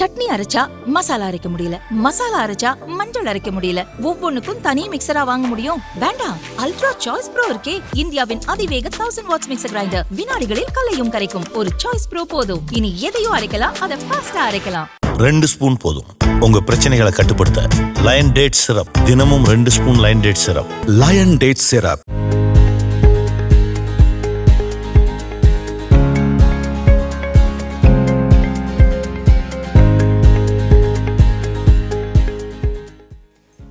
சட்னி அரைச்சா மசாலா அரைக்க முடியல. மசாலா அரைச்சா மஞ்சள் அரைக்க முடியல. ஒவ்வொன்னுக்கும் தனி மிக்சரா வாங்க முடியும். வேண்டாம். அல்ட்ரா சாய்ஸ் ப்ரோ இருக்கே. இந்தியாவின் அதிவேக தௌசண்ட் வாட்ஸ் மிக்சர் கிரைண்டர் வினாடிகளில் கலையும் கரைக்கும். ஒரு சாய்ஸ் ப்ரோ போதும். இனி எதையும் அரைக்கலாம். அதை ஃபாஸ்டா அரைக்கலாம். ரெண்டு ஸ்பூன் போதும். உங்க பிரச்சனைகளை கட்டுப்படுத்த லயன் டேட் சிரப் தினமும் ரெண்டு spoon Lion date syrup Lion date syrup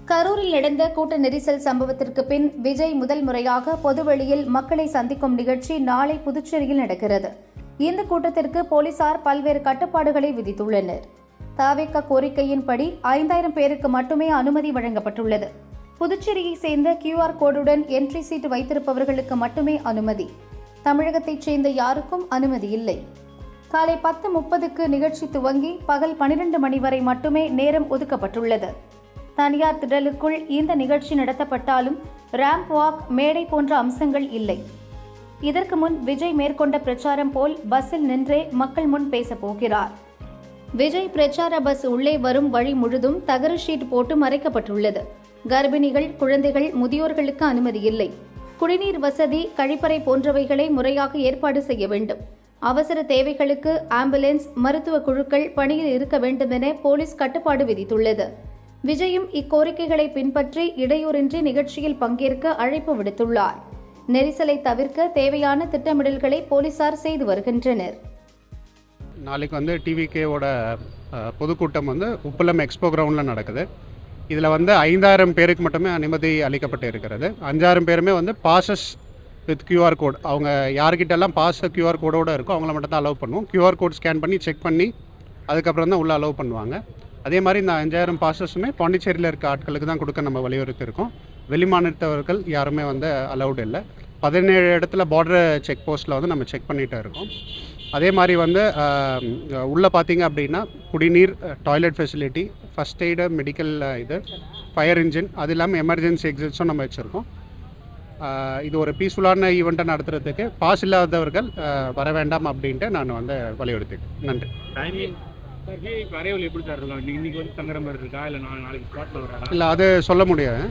கரூரில் நடந்த கூட்ட நெரிசல் சம்பவத்திற்கு பின் விஜய் முதல் முறையாக பொதுவெளியில் மக்களை சந்திக்கும் நிகழ்ச்சி நாளை புதுச்சேரியில் நடக்கிறது. இந்த கூட்டத்திற்கு போலீசார் பல்வேறு கட்டுப்பாடுகளை விதித்துள்ளனர். தாவேக்க கோரிக்கையின்படி ஐந்தாயிரம் பேருக்கு மட்டுமே அனுமதி வழங்கப்பட்டுள்ளது. புதுச்சேரியை சேர்ந்த கியூஆர் கோடுடன் என்ட்ரி சீட் வைத்திருப்பவர்களுக்கு மட்டுமே அனுமதி. தமிழகத்தைச் சேர்ந்த யாருக்கும் அனுமதி இல்லை. காலை பத்து முப்பதுக்கு நிகழ்ச்சி துவங்கி பகல் பனிரெண்டு மணி வரை மட்டுமே நேரம் ஒதுக்கப்பட்டுள்ளது. தனியார் திடலுக்குள் இந்த நிகழ்ச்சி நடத்தப்பட்டாலும் ரேம்ப் வாக் மேடை போன்ற அம்சங்கள் இல்லை. இதற்கு முன் விஜய் மேற்கொண்ட பிரச்சாரம் போல் பஸ்ஸில் நின்றே மக்கள் முன் பேசப்போகிறார் விஜய் பிரச்சார பஸ் உள்ளே வரும் வழி முழுதும் தகர ஷீட் போட்டு மறைக்கப்பட்டுள்ளது. கர்ப்பிணிகள் குழந்தைகள் முதியோர்களுக்கு அனுமதி இல்லை. குடிநீர் வசதி கழிப்பறை போன்றவைகளை முறையாக ஏற்பாடு செய்ய வேண்டும். அவசர தேவைகளுக்கு ஆம்புலன்ஸ் மருத்துவ குழுக்கள் பணியில் இருக்க வேண்டும் என போலீஸ் கட்டுப்பாடு விதித்துள்ளது. விஜயும் இக்கோரிக்கைகளை பின்பற்றி இடையூறின்றி நிகழ்ச்சியில் பங்கேற்க அழைப்பு விடுத்துள்ளார். நெரிசலை தவிர்க்க தேவையான திட்டமிடல்களை போலீசார் செய்து வருகின்றனர். நாளைக்கு வந்து டிவிகேவோட பொதுக்கூட்டம் வந்து உப்பளம் எக்ஸ்போ கிரவுண்டில் நடக்குது. இதில் வந்து ஐந்தாயிரம் பேருக்கு மட்டுமே அனுமதி அளிக்கப்பட்டு இருக்கிறது. அஞ்சாயிரம் பேருமே வந்து பாசஸ் வித் கியூஆர் கோட் அவங்க யார்கிட்டெல்லாம் பாஸ் கியூஆர் கோடோடு இருக்கோ அவங்கள மட்டும் தான் அலோவ் பண்ணுவோம் கியூஆர் கோட் ஸ்கேன் பண்ணி செக் பண்ணி அதுக்கப்புறம் தான் உள்ளே அலோவ் பண்ணுவாங்க. அதே மாதிரி இந்த அஞ்சாயிரம் பாசஸுமே பாண்டிச்சேரியில் இருக்க ஆட்களுக்கு தான் கொடுக்க நம்ம வலியுறுத்தி இருக்கோம் வெளிமாநிலத்தவர்கள் யாருமே வந்து அலௌடு இல்லை. பதினேழு இடத்துல பார்டர் செக் போஸ்ட்டில் வந்து நம்ம செக் பண்ணிகிட்டே இருக்கோம். அதே மாதிரி வந்து உள்ளே பார்த்தீங்க அப்படின்னா குடிநீர் toilet facility first aid medical இது ஃபயர் இன்ஜின் அது இல்லாமல் எமர்ஜென்சி எக்ஸிட்ஸும் நம்ம வச்சுருக்கோம். இது ஒரு பீஸ்ஃபுல்லான ஈவெண்ட்டை நடத்துகிறதுக்கு பாஸ் இல்லாதவர்கள் வர வேண்டாம் அப்படின்ட்டு நான் வந்து வலியுறுத்திட்டேன் நன்றி. இல்லை அது சொல்ல முடியாது.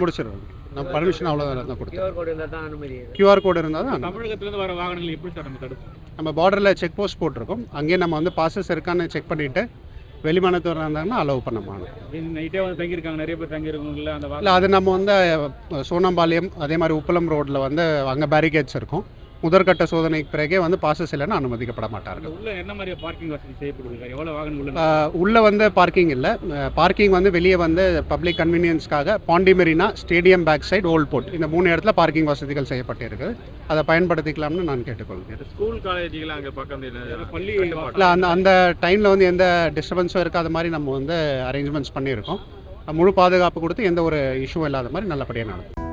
முடிச்சிருவாங்க. நான் பர்மிஷன் அவ்வளோதான் தான் கொடுத்தேன் கியூஆர் கோடு இருந்தால் தான் அனுமதி கியூஆர் கோடு இருந்தால் தான் அனுமதி. தமிழகத்துலேருந்து வர வாகனங்கள் எப்படி சார் நம்ம தடுப்போம் நம்ம பார்டரில் செக் போஸ்ட் போட்டிருக்கோம். அங்கேயே நம்ம வந்து பாசஸ் இருக்கான்னு செக் பண்ணிவிட்டு வெளிமாநிலத்தவர் இருந்தாங்கன்னா அலோவ் பண்ண மாட்டோம். நைட்டே வந்து தங்கியிருக்காங்க. நிறைய பேர் தங்கியிருக்கவங்கள அந்த இல்லை அது நம்ம வந்து சோனம்பாளையம் அதே மாதிரி உப்பளம் ரோட்டில் வந்து அங்கே பேரிகேட்ஸ் இருக்கும். முதற்கட்ட சோதனைக்கு பிறகே வந்து பாசஸ் இல்லைன்னு அனுமதிக்கப்பட மாட்டார்கள் உள்ள என்ன மாதிரி பார்க்கிங் வசதி செய்யப்படுது எவ்வளோ வாகனம் உள்ள வந்து பார்க்கிங் இல்லை. பார்க்கிங் வந்து வெளியே வந்து பப்ளிக் கன்வீனியன்ஸ்க்காக Pandi Marina stadium back side old port இந்த மூணு இடத்துல பார்க்கிங் வசதிகள் செய்யப்பட்டிருக்கு அதை பயன்படுத்திக்கலாம்னு நான் கேட்டுக்கொள்கிறேன். ஸ்கூல் காலேஜுகள் அங்கே பக்கம் பள்ளி இல்லை அந்த அந்த டைமில் வந்து எந்த டிஸ்டர்பன்ஸும் இருக்காத மாதிரி நம்ம வந்து அரேஞ்ச்மெண்ட்ஸ் பண்ணியிருக்கோம். முழு பாதுகாப்பு கொடுத்து எந்த ஒரு இஷ்யூவும் இல்லாத மாதிரி நல்லபடியாக நடக்கும்.